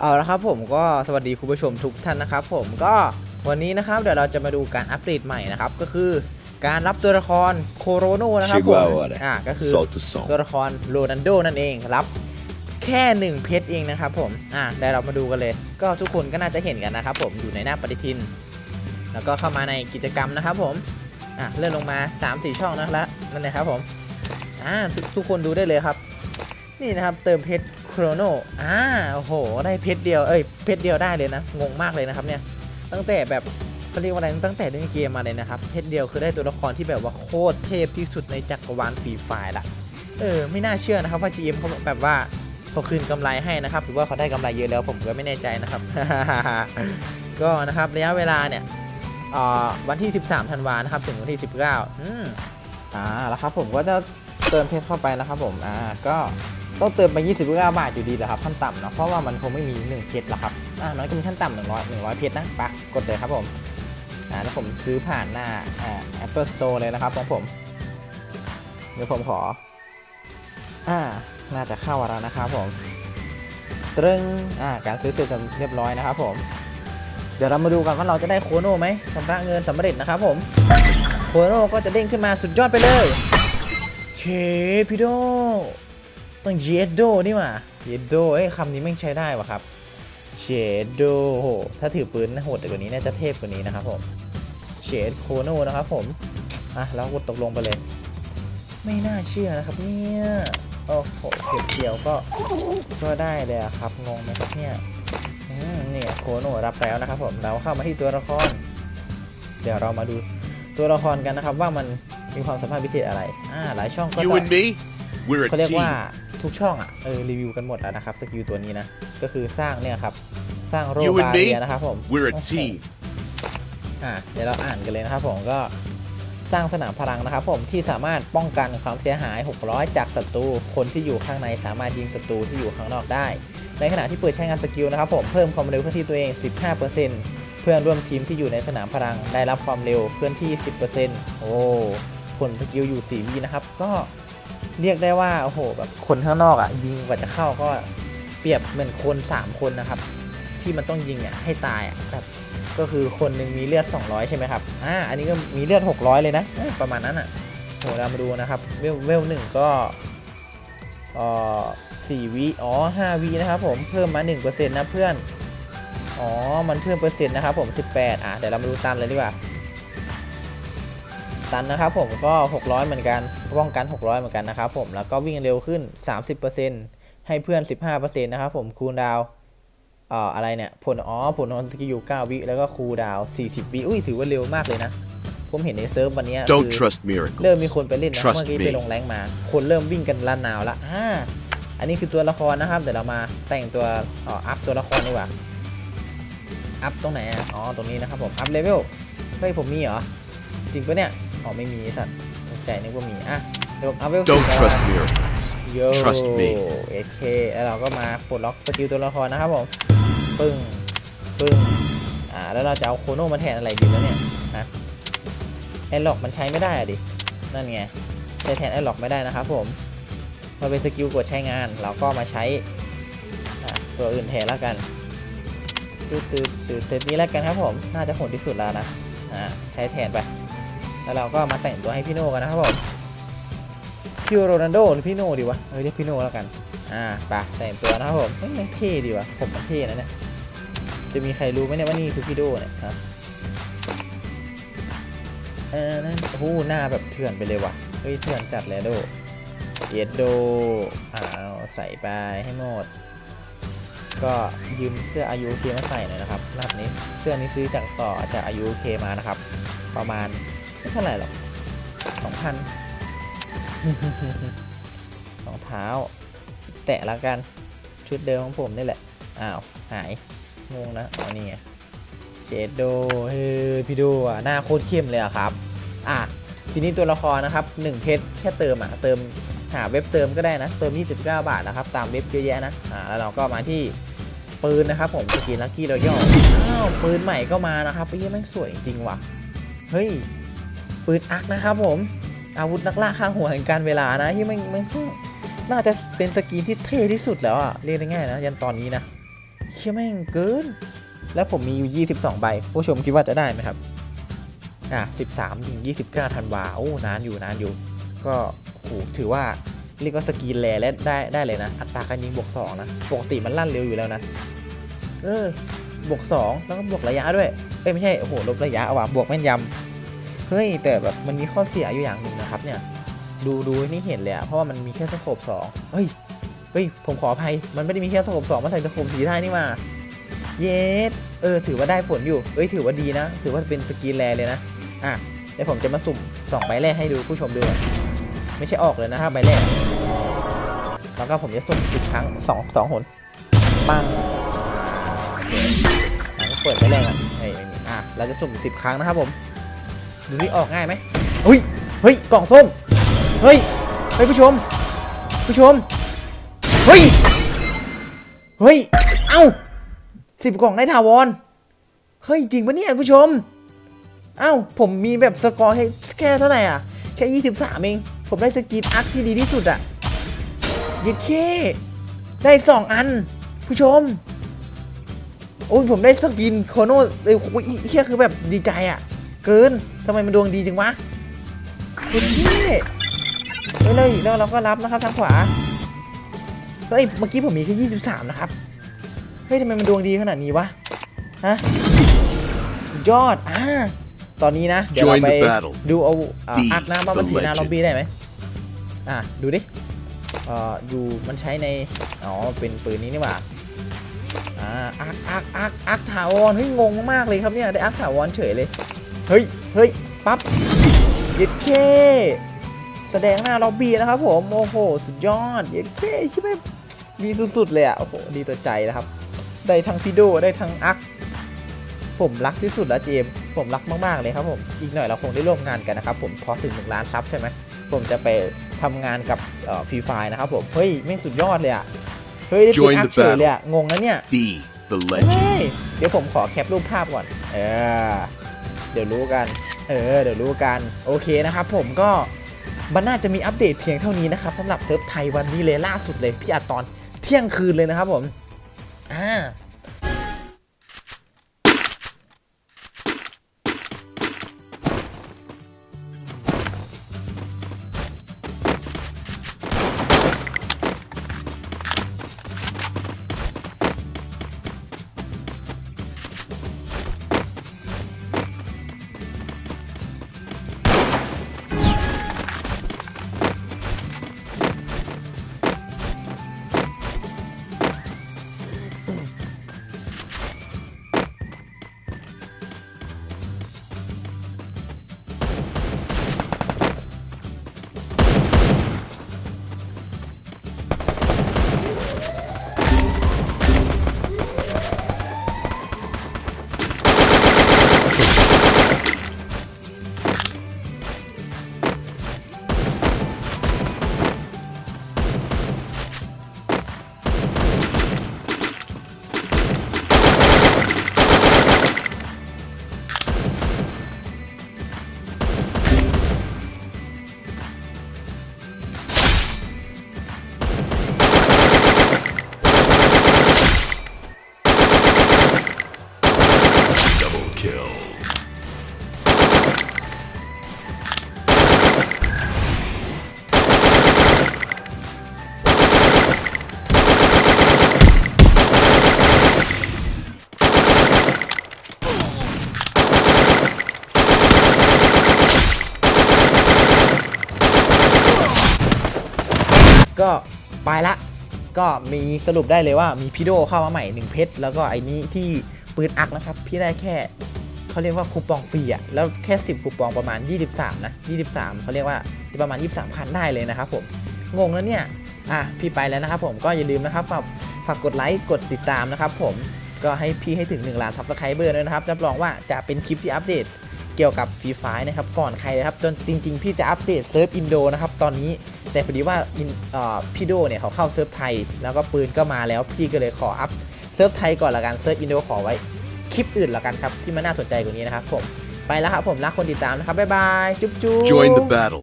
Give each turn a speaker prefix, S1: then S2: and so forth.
S1: เอาละครับผมก็สวัสดีคุณผู้ชมทุกท่านนะครับ ผมก็วันนี้นะครับเดี๋ยวเราจะมาดูการอัปเดตใหม่นะครับ ก็คือการรับตัวละครโคโรโนนะครับผม
S2: Chihuahua
S1: อ่าก็คือ
S2: Solto som.
S1: ตัวละครโรนันโดนั่นเองรับแค่หนึ่งเพชรเองนะครับผมอ่าเดี๋ยวเรามาดูกันเลย ก็ทุกคนก็น่าจะเห็นกันนะครับผมอยู่ในหน้าปฏิทิน แล้วก็เข้ามาในกิจกรรมนะครับผมอะเลื่อนลงมา 3-4 ช่องนะครับนั่นเลยครับผมอ่าทุกทุกคนดูได้เลยครับ นี่นะครับเติมเพชรโครโนอ่าโอ้โห ได้เพชรเดียว เอ้ย เพชรเดียวได้เลยนะ งงมากเลยนะครับเนี่ย ตั้งแต่แบบเขาเรียกว่าอะไร ตั้งแต่เล่นเกมมาเลยนะครับ เพชรเดียวคือได้ตัวละครที่แบบว่าโคตรเทพที่สุดในจักรวาลฟรีไฟล์ละ เออ ไม่น่าเชื่อนะครับว่า GM เขาแบบว่าเขาคืนกำไรให้นะครับ หรือว่าเขาได้กำไรเยอะแล้วผมก็ไม่แน่ใจนะครับ ก็นะครับระยะเวลาเนี่ยอ่าวันที่ 13ธันวานะครับ ถึงวันที่ 19อืมอ่าแล้วครับผมก็จะเติมเพชรเข้าไปนะครับผม อ่า ก็ ต้องเติมไป29บาทอยู่ดีแหละครับขั้นต่ำเนาะเพราะว่ามันคงไม่มี1เพชรหรอกครับอ่ามันก็มีขั้นต่ำ100 100เพชรนะปะกดเลยครับผมอ่าแล้วผมซื้อผ่านหน้าอ่า Apple Store เลยนะครับของผมเดี๋ยวผมขออ่าน่าจะเข้าแล้วนะครับผมตรึงอ่าการซื้อเสร็จเรียบร้อยนะครับผมเดี๋ยวเรามาดูกันว่าเราจะได้โคโน่ไหมชำระเงินสำเร็จนะครับผมโคโน่ก็จะเด้งขึ้นมาสุดยอดไปเลย เชพิโด ต้องเยดโดนี่หว่าเยดโดเอ้ยคำนี้ไม่งใช้ได้วะครับเชดโดโหถ้าถือปืนโหดแต่กว่านี้น่าจะเทพกว่านี้นะครับผมเชดโคโน่นะครับผมอะแล้วกดตกลงไปเลย ไม่น่าเชื่อนะครับเนี่ยโอ้โหเก็บเดียวก็ก็ได้เลยอะครับงงไหมครับเนี่ยอืมเนี่ยโคโนรับแล้วนะครับผมเราเข้ามาที่ตัวละคร เดี๋ยวเรามาดูตัวละครกันนะครับว่ามันมีความสามารถพิเศษอะไรอ่าหลายช่องก็
S3: You
S1: จะ
S3: and me, we're a
S1: เขาเรียกว่า
S3: team.
S1: ทุกช่องอะเออรีวิวกันหมดแล้วนะครับสกิลตัวนี้นะ ก็คือสร้างเนี่ยครับ สร้างโร
S3: You and
S1: บา
S3: me?
S1: เรียนะครับผม
S3: We're a
S1: โอ้โห
S3: team.
S1: อะเดี๋ยวเราอ่านกันเลยนะครับผมก็สร้างสนามพลังนะครับผมที่สามารถป้องกันความเสียหาย 600 จากศัตรูคนที่อยู่ข้างในสามารถยิงศัตรูที่อยู่ข้างนอกได้ ในขณะที่เปิดใช้งานสกิลนะครับผมเพิ่มความเร็วเคลื่อนที่ตัวเอง 15%เพื่อนร่วมทีมที่อยู่ในสนามพลังได้รับความเร็วเคลื่อนที่ 10%โอ้ผลสกิลอยู่ 4 วินะครับ ก็ เรียกได้ว่าโอ้โหแบบคนข้างนอกอะ ยิงกว่าจะเข้าก็เปรียบเหมือนคน3คนนะครับ ที่มันต้องยิงอะให้ตายอะแบบก็คือคนหนึ่งมีเลือด 200 ใช่ไหมครับอ่าอันนี้ก็มีเลือด 600 เลยนะประมาณนั้นอะโหเรามาดูนะครับเวลเวลหนึ่งก็เอ่อสี่วิอ๋อห้าวินะครับผมเพิ่มมา1%นะเพื่อนอ๋อมันเพิ่มเปอร์เซ็นต์นะครับผม 18 อะเดี๋ยวเรามาดูตันเลยดีกว่า ตันนะครับผมก็ 600 เหมือนกันป้องกัน 600 เหมือนกันนะครับผมแล้วก็วิ่งเร็วขึ้น 30%ให้เพื่อน 15%นะครับผมคูลดาวน์เอ่ออะไรเนี่ยผลอ๋อผลของสกิลอยู่9วิแล้วก็คูลดาวน์40 วิอุ้ยถือว่าเร็วมากเลยนะ ผมเห็นในเซิร์ฟวันเนี้ย
S3: Don't
S1: คือ
S3: trust miracles.
S1: เริ่มมีคนไปเล่นนะ
S3: Trust
S1: เมื่อกี้
S3: me
S1: ไปลงแรงค์มา คนเริ่มวิ่งกันลานนาวละอ่าอันนี้คือตัวละครนะครับ เดี๋ยวเรามาแต่งตัวอ๋ออัพตัวละครดีกว่าอัพตรงไหนอะอ๋อตรงนี้นะครับผมอัพเลเวลเฮ้ยผมมีเหรอจริงปะเนี่ย อ๋อไม่มีไอ้สัตว์ตกใจนึกว่ามีอะเดี๋ยวผมอัพเลเวล
S3: Don't
S1: ก่อน
S3: trust miracles.
S1: โย
S3: Trust me
S1: เอเคแล้วเราก็มาปลดล็อกสกิลตัวละครนะครับผม ปึ้ง ปึ้ง อ่า แล้วเราจะเอาโคโน่มาแทนอะไรดีแล้วเนี่ย ฮะ แอร์ล็อกมันใช้ไม่ได้อะดิ นั่นไงใช้แทนแอร์ล็อกไม่ได้นะครับผมมาเป็นสกิลกดใช้งาน เราก็มาใช้อะตัวอื่นแทนแล้วกันตืดตืดตืดเซตนี้แล้วกันครับผม น่าจะโหดที่สุดแล้วนะ อ่า ใช้แทนไป แล้วเราก็มาแต่งตัวให้พี่โน่กันนะครับผมพี่โรนัลโดหรือพี่โน่ดีวะเออเรียกพี่โน่แล้วกัน อ่าไปแต่งตัวนะครับผมเฮ้ยมันเท่ดีวะผมมันเท่นะเนี่ย จะมีใครรู้ไหมเนี่ยว่านี่คือพี่โดเนี่ยฮะเออนั่นโอ้โหหน้าแบบเถื่อนไปเลยว่ะ เฮ้ยเถื่อนจัดเลยโดเยดโดอ้าวใส่ไปให้หมด ก็ยืมเสื้ออายุเคมาใส่หน่อยนะครับรอบนี้ เสื้อนี้ซื้อจากต่อจากอายุเคมานะครับ ประมาณ ไม่เท่าไหร่หรอกสองพันรองเท้า แตะล้วกัน ชุดเดิมของผมนี่แหละ อ้าว หายงงนะอ๋อนี่ไงเชดโดเฮ้ยพี่ดูอะ หน้าโคตรเข้มเลยอะครับ อะ ทีนี้ตัวละครนะครับ1เพชรแค่เติมอะ เติมหาเว็บเติมก็ได้นะ เติม 29 บาทนะครับ ตามเว็บเยอะแยะนะ อ่า แล้วเราก็มาที่ปืนนะครับผมสกินลักกี้เราย่ออ้าวปืนใหม่ก็มานะครับอี๊ยแม่งสวยจริงว่ะ เฮ้ย ปืนอักนะครับ ผม อาวุธนักล่าข้างหัวแห่งการเวลานะที่มันมันน่าจะเป็นสกินที่เท่ที่สุดแล้วอะเรียกได้ง่ายนะยันตอนนี้นะโคเชี่แม่งเกิน แล้วผมมีอยู่ 22 ใบผู้ชมคิดว่าจะได้ไหมครับอะ13ถึง29ธันวาโอ้นานอยู่นานอยู่ ก็โหถือว่าเรียกว่าสกีนแลและได้ได้เลยนะ อัตราการยิงบวก2นะปกติมันลั่นเร็วอยู่แล้วนะ เออบวก2แล้วก็บวกระยะด้วยเอ้ยไม่ใช่โอ้โหลบระยะเอาว่ะบวกแม่นยำ เฮ้ยแต่แบบมันมีข้อเสียอยู่อย่างหนึ่งนะครับเนี่ยดูดูนี่เห็นเลยอะเพราะว่ามันมีแค่สโคปสองเฮ้ยเฮ้ยผมขออภัยมันไม่ได้มีแค่สโคปสองมาใส่สโคปสีได้นี่มาเยสเออถือว่าได้ผลอยู่เอ้ยถือว่าดีนะ ถือว่าเป็นสกีนแรเลยนะอะเดี๋ยวผมจะมาสุ่มสองใบแรกให้ดูผู้ชมดูไม่ใช่ออกเลยนะครับใบแรกแล้วก็ผมจะสุ่มสิบครั้งสองสองหนปังอะก็เปิดใบแรกอะเฮ้ยไม่มีอะเราจะสุ่มสิบครั้งนะครับผม ดูที่ออกง่ายไหมเฮ้ย เฮ้ย กล่องส้ม เฮ้ยเฮ้ยผู้ชม ผู้ชม เฮ้ย เฮ้ย เอ้าสิบกล่องได้ถาวร เฮ้ย จริงปะเนี่ยผู้ชม เอ้า ผมมีแบบสกอร์แค่แค่เท่าไหร่อะ แค่ยี่สิบสามเอง ผมได้สกินอาร์คที่ดีที่สุดอะยิดเคได้สองอัน ผู้ชม โอ้ยผมได้สกินโคโน่เอ้ยโอ้ยเฮียคือแบบดีใจอะ เกินทำไมมันดวงดีจังวะยิดเคเฮ้ยเลยแล้วเราก็รับนะครับทางขวาเฮ้ยเมื่อกี้ผมมีแค่ยี่สิบสามนะครับเฮ้ยทำไมมันดวงดีขนาดนี้วะฮะสุดยอดอ่าตอนนี้นะ เดี๋ยวเรา
S2: Join
S1: ไป
S2: the battle
S1: ดูเอาอ่า
S2: Be
S1: อักน้ำว่ามัน
S2: the
S1: ถือหน้า
S2: legend
S1: ล็อบบี้ได้ไหมอะดูดิเอ่ออยู่มันใช้ในอ๋อเป็นปืนนี้นี่หว่าอ่าอักอักอักอักถาวรเฮ้ยงงมากๆเลยครับเนี่ยได้อักถาวรเฉยเลย เฮ้ย เฮ้ย ปั๊บเย็ดเคแสดงหน้าล็อบบี้นะครับผม โอ้โห สุดยอดเย็ดเคคิดว่าดีสุดๆเลยอะ โอ้โห ดีต่อใจนะครับ ได้ทั้งพิโดได้ทั้งอัก ผมรักที่สุดแล้วเจมส์ผมรักมากๆเลยครับผม อีกหน่อยเราคงได้ร่วมงานกันนะครับผม พอถึงหนึ่งล้านซับใช่ไหม ผมจะไปทำงานกับฟรีไฟนะครับผม เฮ้ย ไม่งสุดยอดเลยอะ เฮ้ย ได้เป็น
S2: Join
S1: อั
S2: the
S1: กเฉยเลยอะ งงนะเนี่ย
S2: Be the legend.
S1: เฮ้ยเดี๋ยวผมขอแคปรูปภาพก่อน เออ เดี๋ยวรู้กัน เออ เดี๋ยวรู้กัน โอเคนะครับผมก็มันน่าจะมีอัปเดตเพียงเท่านี้นะครับสำหรับเซิร์ฟไทยวันนี้เลยล่าสุดเลยพี่อัดตอนเที่ยงคืนเลยนะครับผม อ่า ก็ไปละ ก็มีสรุปได้เลยว่ามีพี่โดเข้ามาใหม่1เพชรแล้วก็ไอ้นี้ที่ปืนอักนะครับ พี่ได้แค่เขาเรียกว่าคูปองฟรีอะแล้วแค่ 10คูปองประมาณ 23 นะ 23เขาเรียกว่าประมาณ 23พันได้เลยนะครับผมงงแล้วเนี่ยอะพี่ไปแล้วนะครับผมก็อย่าลืมนะครับฝากฝากกดไลค์กดติดตามนะครับผมก็ให้พี่ให้ถึง1ล้านซับสไครเบอร์ด้วยนะครับรับรองว่าจะเป็นคลิปที่อัปเดต เกี่ยวกับฟรีไฟนะครับก่อนใครนะครับจนจริง ๆ พี่จะอัปเดตเซิร์ฟอินโดนะครับตอนนี้แต่พอดีว่าอินพี่โดเนี่ยเขาเข้าเซิร์ฟไทย แล้วก็ปืนก็มาแล้วพี่ก็เลยขออัพเซิร์ฟไทยก่อนละกันเซิร์ฟอินโดขอไว้คลิปอื่นละกันครับที่มันน่าสนใจกว่านี้นะครับผมไปแล้วครับผมรักคนติดตามนะครับบ๊ายบายจุ๊บจุ๊บ
S2: Join the battle.